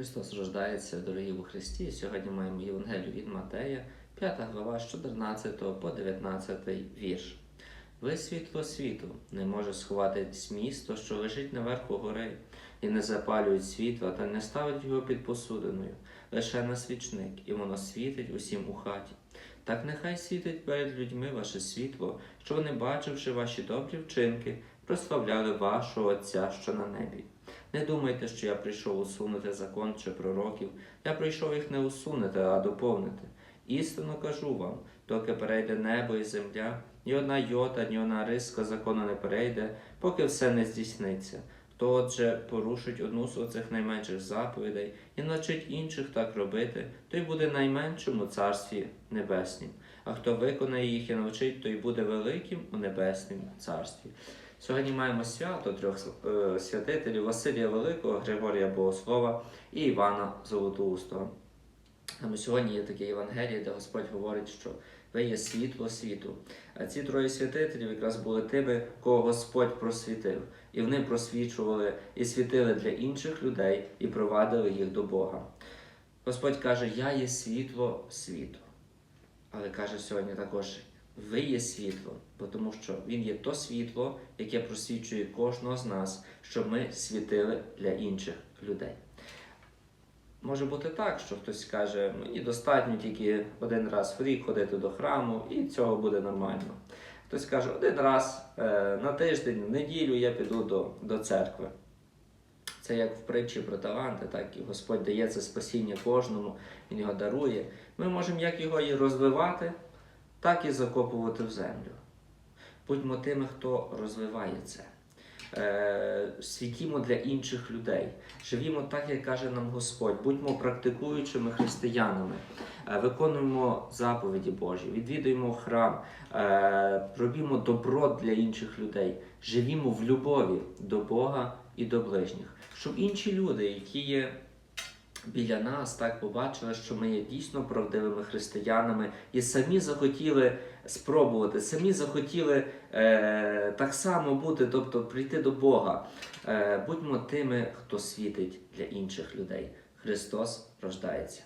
Христос рождається, дорогі у Христі. Сьогодні маємо Євангелію від Матея, 5 глава з 14 по 19 вірш. Ви світло світу, не може сховатись місто, що лежить наверху гори, і не запалюють світла та не ставить його під посудиною, лише на свічник, і воно світить усім у хаті. Так нехай світить перед людьми ваше світло, що вони, бачивши ваші добрі вчинки, прославляли вашого Отця, що на небі. Не думайте, що я прийшов усунути закон чи пророків. Я прийшов їх не усунути, а доповнити. Істинно кажу вам, доки перейде небо і земля, ні одна йота, ні одна риска закону не перейде, поки все не здійсниться. Хто отже порушить одну з оцих найменших заповідей і навчить інших так робити, той буде найменшим у царстві небеснім. А хто виконає їх і навчить, той буде великим у небеснім царстві. Сьогодні маємо свято трьох е, святителів Василія Великого, Григорія Богослова і Івана Золотоустого. Саме сьогодні є таке Євангеліє, де Господь говорить, що ви є світло світу. А ці троє святителів якраз були тими, кого Господь просвітив. І вони просвічували і світили для інших людей і провадили їх до Бога. Господь каже: Я є світло світу. Але каже сьогодні також: ви є світло, тому що Він є то світло, яке просвічує кожного з нас, щоб ми світили для інших людей. Може бути так, що хтось каже, мені достатньо тільки один раз в рік ходити до храму, і цього буде нормально. Хтось каже, один раз е, на тиждень, в неділю я піду до, до церкви. Це як в притчі про таланти, так і Господь дає це спасіння кожному, Він його дарує. Ми можемо як його і розвивати, так і закопувати в землю. Будьмо тими, хто розвиває це. Е, світімо для інших людей. Живімо так, як каже нам Господь, будьмо практикуючими християнами, Е, виконуємо заповіді Божі, відвідуємо храм, е, робімо добро для інших людей, живімо в любові до Бога і до ближніх, щоб інші люди, які є біля нас, так побачили, що ми є дійсно правдивими християнами і самі захотіли спробувати, самі захотіли е, так само бути, тобто прийти до Бога. Е, будьмо тими, хто світить для інших людей. Христос рождається.